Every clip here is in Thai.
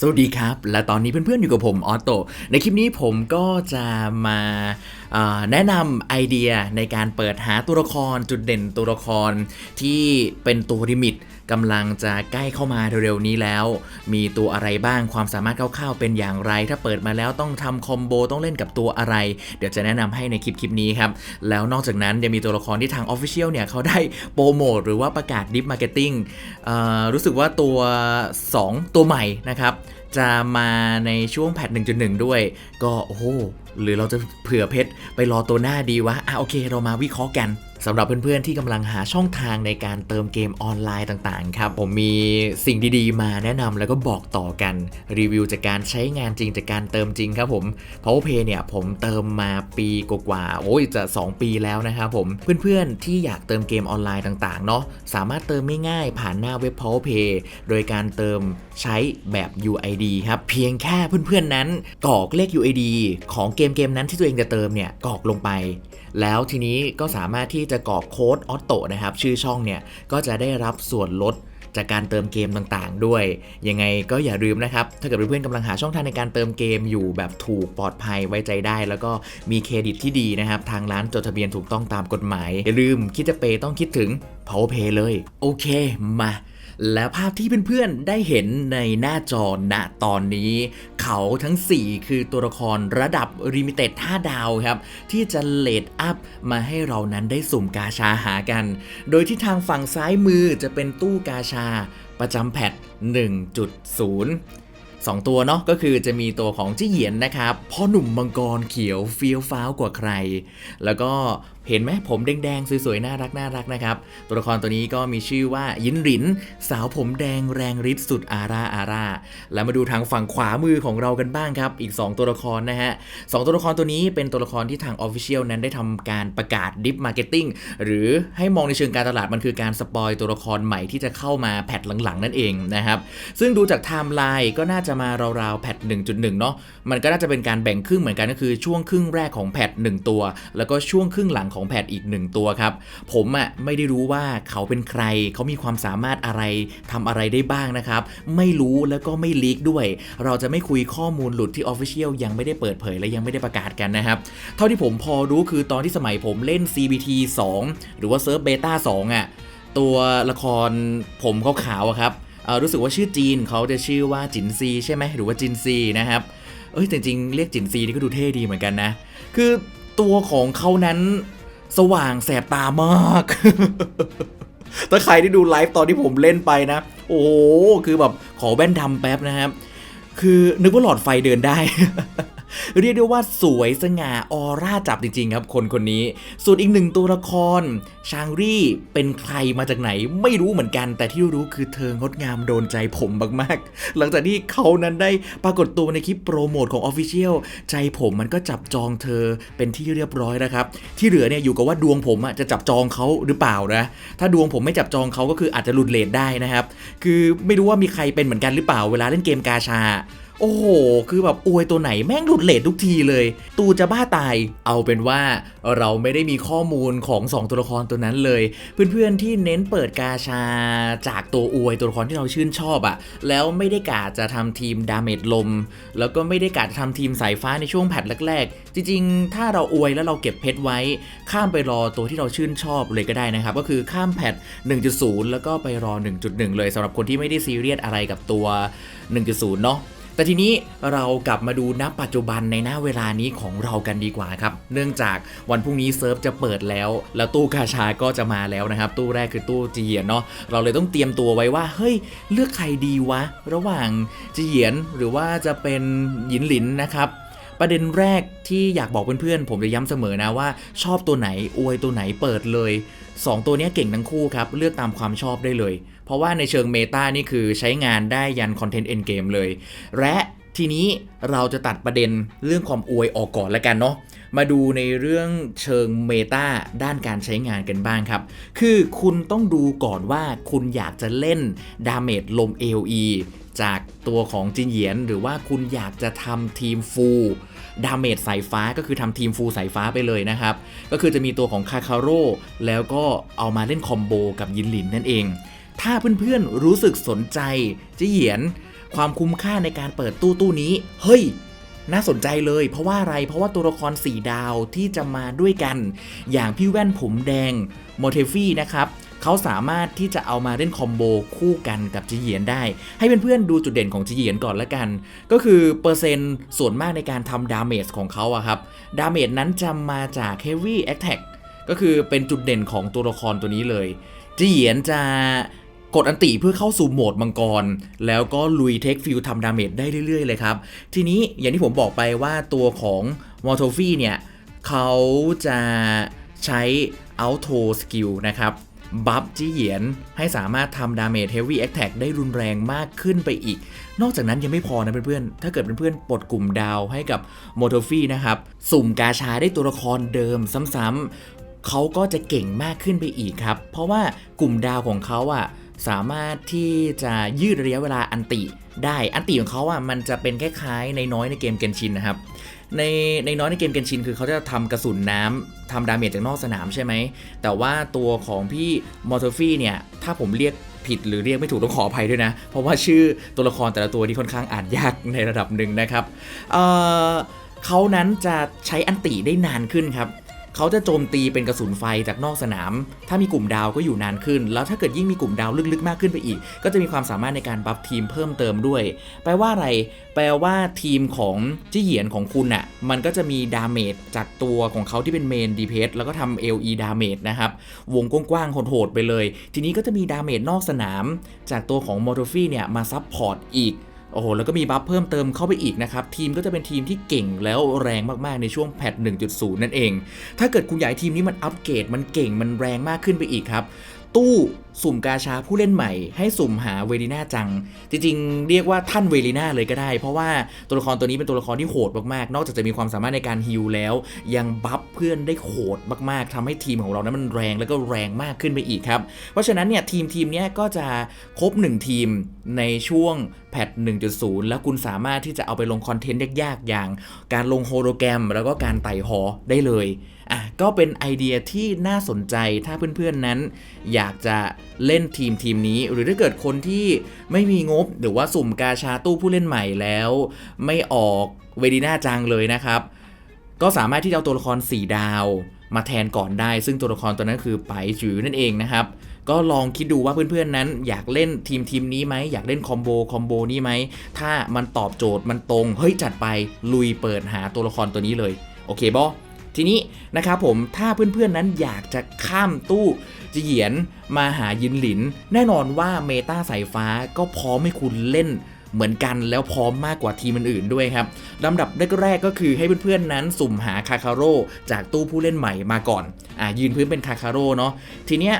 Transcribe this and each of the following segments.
สวัสดีครับ และตอนนี้เพื่อนๆอยู่กับผมออโตในคลิปนี้ผมก็จะมาแนะนำไอเดียในการเปิดหาตัวละครจุดเด่นตัวละครที่เป็นตัวลิมิต กำลังจะใกล้เข้ามาเร็วๆนี้แล้ว มีตัวอะไรบ้างความสามารถคร่าวๆเป็นอย่างไร ถ้าเปิดมาแล้วต้องทำคอมโบต้องเล่นกับตัวอะไร เดี๋ยวจะแนะนำให้ในคลิปคลิปนี้ครับ แล้วนอกจากนั้นยังมีตัวละครที่ทาง Official เนี่ยเขาได้โปรโมทหรือว่าประกาศดิฟมาร์เก็ตติ้งรู้สึกว่าตัว 2 ตัวใหม่นะครับจะมาในช่วงแพท1.1 ด้วย ก็โอ้โหหรือเราจะเผื่อเพชรไปรอตัวหน้าดีวะอะโอเค เรามาวิเคราะห์กันสำหรับเพื่อนๆที่กำลังหาช่องทางในการเติมเกมออนไลน์ต่างๆครับ ผมมีสิ่งดีๆ มาแนะนำแล้วก็บอกต่อกันรีวิวจากการใช้งานจริงจากการเติมจริงครับผม PowerPay เนี่ยผมเติมมาปีกว่าๆโอ้ยจะ 2 ปีแล้วนะครับผม เพื่อนๆที่อยากเติมเกมออนไลน์ต่างๆเนาะสามารถเติมไม่ง่ายผ่านหน้าเว็บ PowerPay โดยการเติมใช้แบบ UID ครับเพียงแค่เพื่อนๆนั้นกรอกเลข UID ของเกมเกมนั้นที่ตัวเองจะเติมเนี่ยกรอกลงไป แล้วทีนี้ก็สามารถที่จะกรอกโค้ดออโตนะครับ ชื่อช่องเนี่ย ก็จะได้รับส่วนลดจากการเติมเกมต่างๆ ด้วย ยังไงก็อย่าลืมนะครับ ถ้าเกิดเพื่อนๆกำลังหาช่องทางในการเติมเกมอยู่แบบถูกปลอดภัยไว้ใจได้ แล้วก็มีเครดิตที่ดีนะครับ ทางร้านจดทะเบียนถูกต้องตามกฎหมาย อย่าลืมคิดจะเปย์ต้องคิดถึง PowerPay เลย โอเค มา และภาพที่เพื่อนๆได้เห็นในหน้าจอณตอนนี้ เขาทั้ง 4 คือตัวละครระดับริมิเต็ด5ดาวครับ ที่จะเลดอัพมาให้เรานั้นได้สุ่มกาชาหากัน โดยที่ทางฝั่งซ้ายมือจะเป็นตู้กาชาประจำแพท 1.0สองตัวเนาะก็คือจะมีตัวของจี้เหยียนนะครับพ่อหนุ่มมังกรเขียวเฟี้ยวฟ้าวกว่าใคร แล้วก็ เห็นไหมผมแดงๆ สวยๆ น่ารักน่ารักนะครับ ตัวละครตัวนี้ก็มีชื่อว่ายินหริน สาวผมแดงแรงฤทธิ์สุดอาราอาราแล้วมาดูทางฝั่งขวามือของเรากันบ้างครับ อีก 2 ตัวละครนะฮะสองตัวละครตัวนี้เป็นตัวละครที่ทาง Official นั้นได้ทำการประกาศดิฟมาร์เก็ตติ้งหรือให้มองในเชิงการตลาดมันคือการสปอยตัวละครใหม่ที่จะเข้ามาแพทหลังๆ นั่นเองนะครับซึ่งดูจากไทม์ไลน์ก็น่าจะมาราวๆแพท1.1 เนาะมันก็น่าจะเป็นการแบ่งครึ่งเหมือนกันก็คือช่วงครึ่งแรกของแพท1ตัว แล้วก็ช่วงครึ่งหลังของแพทอีก1ตัวครับ ผมอะ่ะไม่ได้รู้ว่าเขาเป็นใคร เขามีความสามารถอะไรทำอะไรได้บ้างนะครับ ไม่รู้แล้วก็ไม่ลีกด้วย เราจะไม่คุยข้อมูลหลุดที่ Official ยังไม่ได้เปิดเผยและยังไม่ได้ประกาศกันนะครับ เท่าที่ผมพอรู้คือตอนที่สมัยผมเล่น CBT 2 หรือว่าเซิร์ฟเบต้า2อะตัวละครผมขาวๆอะครับรู้สึกว่าชื่อจีนเขาจะชื่อว่าจินซีใช่ไหมหรือว่าจินซีนะครับเอ้ยจริงๆเรียกจินซีนี่ก็ดูเท่ดีเหมือนกันนะ คือตัวของเขานั้น สว่างแสบตามาก ถ้าใครที่ดูไลฟ์ตอนที่ผมเล่นไปนะ โอ้คือแบบขอแว่นดำแป๊บนะครับ คือนึกว่าหลอดไฟเดินได้ เรียกได้ว่าสวยสง่าออร่าจับจริงๆครับคนคนนี้ ส่วนอีกหนึ่งตัวละคร ชางรี่เป็นใครมาจากไหนไม่รู้เหมือนกัน แต่ที่รู้คือเธองดงามโดนใจผมมากๆ หลังจากที่เขานั้นได้ปรากฏตัวในคลิปโปรโมทของ Official ใจผมมันก็จับจองเธอเป็นที่เรียบร้อยแล้วครับ ที่เหลือเนี่ยอยู่กับว่าดวงผมจะจับจองเขาหรือเปล่านะ ถ้าดวงผมไม่จับจองเขาก็คืออาจจะหลุดเลทได้นะครับ คือไม่รู้ว่ามีใครเป็นเหมือนกันหรือเปล่าเวลาเล่นเกมกาชา โอ้โห คือแบบอวยตัวไหนแม่งหลุดเลททุกทีเลย ตูจะบ้าตาย เอาเป็นว่าเราไม่ได้มีข้อมูลของ 2 ตัวละครตัวนั้นเลย เพื่อนๆที่เน้นเปิดกาชาจากตัวอวยตัวละครที่เราชื่นชอบอะแล้วไม่ได้กาจะทำทีมดาเมจลม แล้วก็ไม่ได้กาจะทำทีมสายฟ้าในช่วงแพทแรกๆ จริงๆ ถ้าเราอวยแล้วเราเก็บเพชรไว้ ข้ามไปรอตัวที่เราชื่นชอบเลยก็ได้นะครับ ก็คือข้ามแพท 1.0 แล้วก็ไปรอ 1.1 เลยสำหรับคนที่ไม่ได้ซีเรียสอะไรกับตัว 1.0 เนาะ แต่ทีนี้เรากลับมาดูณปัจจุบันในหน้าเวลานี้ของเรากันดีกว่าครับ เนื่องจากวันพรุ่งนี้เซิร์ฟจะเปิดแล้ว แล้วตู้กาชาก็จะมาแล้วนะครับ ตู้แรกคือตู้จีเยียนเนาะเราเลยต้องเตรียมตัวไว้ว่า เฮ้ย เลือกใครดีวะ ระหว่างจีเยียนหรือว่าจะเป็นหยินหลินนะครับประเด็นแรกที่อยากบอกเพื่อนๆ ผมจะย้ำเสมอนะว่า ชอบตัวไหนอวยตัวไหนเปิดเลย 2 ตัวนี้เก่งทั้งคู่ครับ เลือกตามความชอบได้เลย เพราะว่าในเชิงเมตานี่คือใช้งานได้ยันคอนเทนต์เอ็นเกมเลย และทีนี้เราจะตัดประเด็นเรื่องความอวยออกก่อนแล้วกันเนาะมาดูในเรื่องเชิงเมตาด้านการใช้งานกันบ้างครับ คือคุณต้องดูก่อนว่าคุณอยากจะเล่นดาเมจลม AOE จากตัวของจินเหยียน หรือว่าคุณอยากจะทำทีมฟูลดาเมจสายฟ้าก็คือทำทีมฟูลสายฟ้าไปเลยนะครับ ก็คือจะมีตัวของคาคาโร่แล้วก็เอามาเล่นคอมโบกับยินหลินนั่นเอง ถ้าเพื่อนๆรู้สึกสนใจจิเหยียน ความคุ้มค่าในการเปิดตู้ตู้นี้ เฮ้ย น่าสนใจเลย เพราะว่าอะไรเพราะว่าตัวละคร4ดาวที่จะมาด้วยกัน อย่างพี่แว่นผมแดงโมเทฟี่นะครับเขาสามารถที่จะเอามาเล่นคอมโบคู่กันกับจีเหยียนได้ ให้เพื่อนๆดูจุดเด่นของจีเหยียนก่อนละกัน ก็คือเปอร์เซ็นต์ส่วนมากในการทำดาเมจของเขาอะครับ ดาเมจนั้นจะมาจาก Heavy Attack ก็คือเป็นจุดเด่นของตัวละครตัวนี้เลยจีเหยียนจะ กดอันติเพื่อเข้าสู่โหมดมังกร แล้วก็ลุยเทคฟิลทำดาเมจได้เรื่อยๆเลยครับ ทีนี้อย่างที่ผมบอกไปว่าตัวของมอร์โทฟี่เนี่ยเขาจะใช้ Auto Skill นะครับบัฟจี้เหยียนให้สามารถทำดาเมจ Heavy Attack ได้รุนแรงมากขึ้นไปอีก นอกจากนั้นยังไม่พอนะเพื่อนๆ ถ้าเกิดเพื่อนๆปลดกลุ่มดาวให้กับโมโทฟี่นะครับ สุ่มกาชาได้ตัวละครเดิมซ้ำๆเขาก็จะเก่งมากขึ้นไปอีกครับ เพราะว่ากลุ่มดาวของเขาอะ สามารถที่จะยืดระยะเวลาอันติได้อันติของเขาอะมันจะเป็นคล้ายๆในน้อยในเกมเกนชินนะครับในในน้อยในเกมเกนชินคือเขาจะทำกระสุนน้ำทำดาเมจจากนอกสนามใช่ไหม แต่ว่าตัวของพี่มอร์ทฟี่เนี่ย ถ้าผมเรียกผิดหรือเรียกไม่ถูกต้องขออภัยด้วยนะ เพราะว่าชื่อตัวละครแต่ละตัวที่ค่อนข้างอ่านยากในระดับหนึ่งนะครับ เเขานั้นจะใช้อันติได้นานขึ้นครับ เขาจะโจมตีเป็นกระสุนไฟจากนอกสนาม ถ้ามีกลุ่มดาวก็อยู่นานขึ้น แล้วถ้าเกิดยิ่งมีกลุ่มดาวลึกๆ มากขึ้นไปอีก ก็จะมีความสามารถในการบัฟทีมเพิ่มเติมด้วย แปลว่าอะไร แปลว่าทีมของจี้เหยียนของคุณอะ่ะ มันก็จะมีดาเมจจากตัวของเขาที่เป็นเมนดีเพสแล้วก็ทำ LE ดาเมจนะครับ วงกว้างๆโหดๆไปเลย ทีนี้ก็จะมีดาเมจนอกสนาม จากตัวของมอร์ทฟี่เนี่ยมาซับพอร์ตอีก โอ้โห แล้วก็มีบัฟเพิ่มเติมเข้าไปอีกนะครับ ทีมก็จะเป็นทีมที่เก่งแล้วแรงมากๆในช่วงแพท 1.0 นั่นเอง ถ้าเกิดคุณอยากให้ทีมนี้มันอัปเกรดมันเก่งมันแรงมากขึ้นไปอีกครับ ตู้ สุ่มกาชาผู้เล่นใหม่ให้สุ่มหาเวลิน่าจัง จริงๆ เรียกว่าท่านเวลิน่าเลยก็ได้ เพราะว่าตัวละครตัวนี้เป็นตัวละครที่โหดมากๆ นอกจากจะมีความสามารถในการฮิลแล้ว ยังบัฟเพื่อนได้โหดมากๆทำให้ทีมของเรานั้นมันแรงแล้วก็แรงมากขึ้นไปอีกครับ เพราะฉะนั้นเนี่ยทีมทีมนี้ก็จะครบ 1 ทีมในช่วงแพท1.0 แล้วคุณสามารถที่จะเอาไปลงคอนเทนต์ยากๆ อย่าง การลงโฮโลแกรม แล้วก็การไต่หอได้เลยอะก็เป็นไอเดียที่น่าสนใจถ้าเพื่อนๆนั้น อยากจะ เล่นทีมทีมนี้ หรือถ้าเกิดคนที่ไม่มีงบหรือว่าสุ่มกาชาตู้ผู้เล่นใหม่แล้ว ไม่ออกเวดีน่าจังเลยนะครับ ก็สามารถที่จะเอาตัวละคร 4 ดาวมาแทนก่อนได้ ซึ่งตัวละครตัวนั้นคือไปจือนั่นเองนะครับ ก็ลองคิดดูว่าเพื่อนๆนั้น อยากเล่นทีมทีมนี้ไหมอยากเล่นคอมโบคอมโบนี้ไหมถ้ามันตอบโจทย์มันตรงเฮ้ยจัดไปลุยเปิดหาตัวละครตัวนี้เลยโอเคบอ ทีนี้นะครับผมถ้าเพื่อนๆนั้นอยากจะข้ามตู้จะเหยียนมาหายินหลิน แน่นอนว่าเมตาสายฟ้าก็พร้อมให้คุณเล่นเหมือนกันแล้วพร้อมมากกว่าทีมอื่นๆด้วยครับลำดับแรกๆก็คือให้เพื่อนๆนั้นสุ่มหาคาคาโร่จากตู้ผู้เล่นใหม่มาก่อนอ่ายืนพื้นเป็นคาคาโร่เนาะทีเนี้ย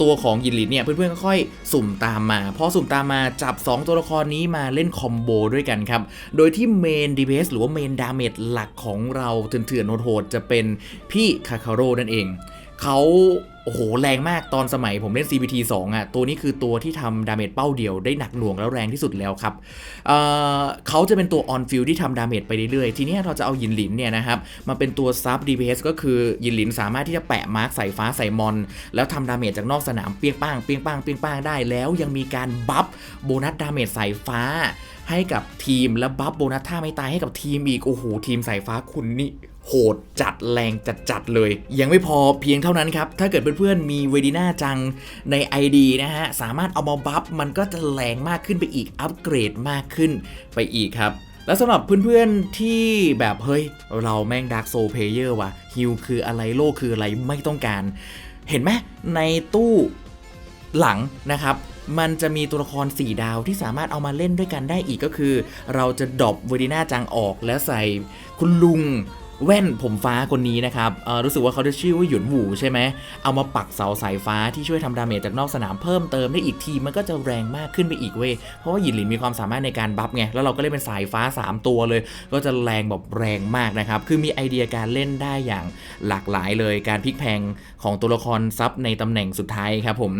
ตัวของยินลินเนี่ยเพื่อนๆก็ค่อยสุ่มตามมาพอสุ่มตามมาจับ 2 ตัวละครนี้มาเล่นคอมโบด้วยกันครับ โดยที่เมนดีเพสหรือว่าเมนดาเมจหลักของเราเถื่อนๆโหดๆจะเป็นพี่คาคาโร่นั่นเองเขา โอ้โห แรงมากตอนสมัยผมเล่น CBT 2อะ ตัวนี้คือตัวที่ทำดาเมจเป้าเดียวได้หนักหน่วงแล้วแรงที่สุดแล้วครับเเขาจะเป็นตัวออนฟิลที่ทำดาเมจไปเรื่อยๆ ทีนี้เราจะเอายินหลินเนี่ยนะครับ มาเป็นตัวซับ DPS ก็คือยินหลินสามารถที่จะแปะมาร์คใส่ฟ้าใส่มอน แล้วทำดาเมจจากนอกสนามเปียงป้างเปียงป้างเปียงป้างได้แล้วยังมีการบัฟโบนัสดาเมจใส่ฟ้าให้กับทีมและบัฟโบนัสท่าไม่ตายให้กับทีมอีกโอ้โหทีมสายฟ้าคุณนี่ โหดจัดแรงจัดจัดเลย ยังไม่พอเพียงเท่านั้นครับ ถ้าเกิดเพื่อนๆมีเวดิน่าจังใน ID นะฮะ สามารถเอามาบัฟมันก็จะแรงมากขึ้นไปอีก อัปเกรดมากขึ้นไปอีกครับแล้วสำหรับเพื่อนๆที่แบบเฮ้ย เราแม่งดาร์กโซเพเยอร์ว่ะฮิลคืออะไรโลคืออะไรไม่ต้องการ เห็นไหมในตู้หลังนะครับ มันจะมีตัวละคร 4 ดาวที่สามารถเอามาเล่นด้วยกันได้อีกก็คือ เราจะดรอปเวอร์ดิน่าจังออกแล้วใส่คุณลุง แว่นผมฟ้าคนนี้นะครับรู้สึกว่าเขาจะชื่อว่าหยวนหวูใช่ไหม เอามาปักเสาสายฟ้าที่ช่วยทำดาเมจจากนอกสนามเพิ่มเติมได้อีกทีมันก็จะแรงมากขึ้นไปอีกเว้ย เพราะว่าหยินหลินมีความสามารถในการบัฟไง แล้วเราก็เล่นเป็นสายฟ้า 3 ตัวเลย ก็จะแรงแบบแรงมากนะครับ คือมีไอเดียการเล่นได้อย่างหลากหลายเลย การพลิกแพงของตัวละครซับในตำแหน่งสุดท้ายครับผม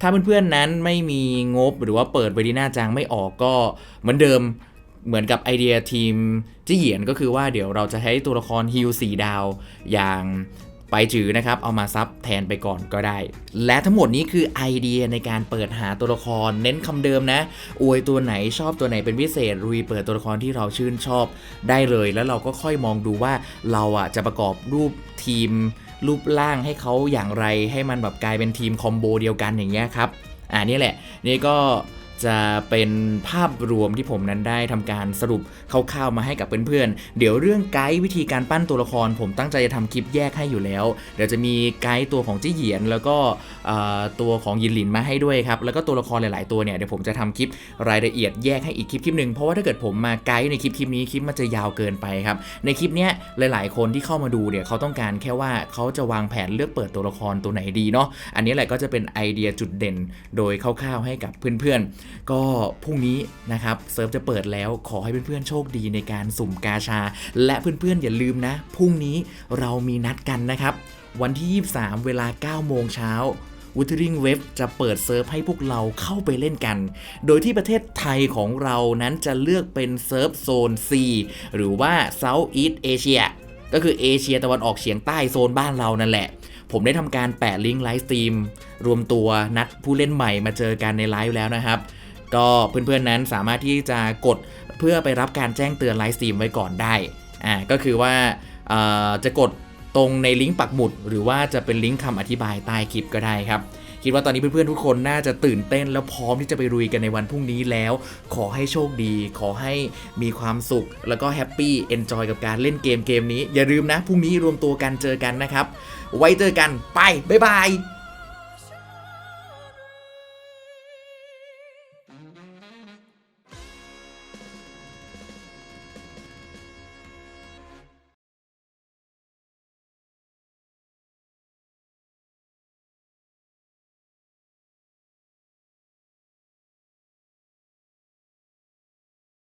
ถ้าเพื่อนๆนั้นไม่มีงบหรือว่าเปิดเวดีน่าจังไม่ออกก็เหมือนเดิม เหมือนกับไอเดียทีมจี้เหยียนก็คือว่าเดี๋ยวเราจะใช้ตัวละครฮิล4ดาวอย่างไปจือนะครับ เอามาซับแทนไปก่อนก็ได้ และทั้งหมดนี้คือไอเดียในการเปิดหาตัวละคร เน้นคำเดิมนะ อวยตัวไหนชอบตัวไหนเป็นพิเศษรุยเปิดตัวละครที่เราชื่นชอบได้เลย แล้วเราก็ค่อยมองดูว่าเราอะจะประกอบรูปทีม รูปร่างให้เขาอย่างไรให้มันแบบกลายเป็นทีมคอมโบเดียวกันอย่างเงี้ยครับ อ่านี่แหละ นี่ก็ จะเป็นภาพรวมที่ผมนั้นได้ทำการสรุปคร่าวๆมาให้กับเพื่อนๆ เดี๋ยวเรื่องไกด์วิธีการปั้นตัวละคร ผมตั้งใจจะทำคลิปแยกให้อยู่แล้ว เดี๋ยวจะมีไกด์ตัวของจี้เหยียน แล้วก็ตัวของยินหลินมาให้ด้วยครับ แล้วก็ตัวละครหลายๆตัวเนี่ยเดี๋ยวผมจะทำคลิปรายละเอียดแยกให้อีกคลิปคลิปหนึ่งเพราะว่าถ้าเกิดผมมาไกด์ในคลิปคลิปนี้คลิปมันจะยาวเกินไปครับ ในคลิปเนี้ยหลาย ๆ คนที่เข้ามาดูเนี่ยเขาต้องการแค่ว่าเขาจะวางแผนเลือกเปิดตัวละครตัวไหนดีเนาะ อันนี้แหละก็จะเป็นไอเดียจุดเด่นโดยคร่าวๆให้กับเพื่อนๆก็พรุ่งนี้นะครับเซิร์ฟจะเปิดแล้วขอให้เพื่อนๆโชคดีในการสุ่มกาชา และเพื่อนๆอย่าลืมนะพรุ่งนี้เรามีนัดกันนะครับ วันที่ 23 เวลา 9 โมงเช้าวูทริงเว็บจะเปิดเซิร์ฟให้พวกเราเข้าไปเล่นกัน โดยที่ประเทศไทยของเรานั้นจะเลือกเป็นเซิร์ฟโซน C หรือว่า South East Asia ก็คือเอเชียตะวันออกเฉียงใต้โซนบ้านเรานั่นแหละ ผมได้ทำการแปะลิงก์ไลฟ์สตรีม รวมตัวนัดผู้เล่นใหม่มาเจอกันในไลฟ์แล้วนะครับ ก็เพื่อนๆนั้นสามารถที่จะกดเพื่อไปรับการแจ้งเตือนไลฟ์สตรีมไว้ก่อนได้อ่าก็คือว่าจะกดตรงในลิงก์ปักหมุด หรือว่าจะเป็นลิงก์คำอธิบายใต้คลิปก็ได้ครับคิดว่าตอนนี้เพื่อนๆทุกคนน่าจะตื่นเต้นแล้วพร้อมที่จะไปรุยกันในวันพรุ่งนี้แล้ว ขอให้โชคดี ขอให้มีความสุข แล้วก็แฮปปี้เอนจอยกับการเล่นเกมเกมนี้ อย่าลืมนะพรุ่งนี้รวมตัวกันเจอกันนะครับ ไว้เจอกันไป บ๊ายบาย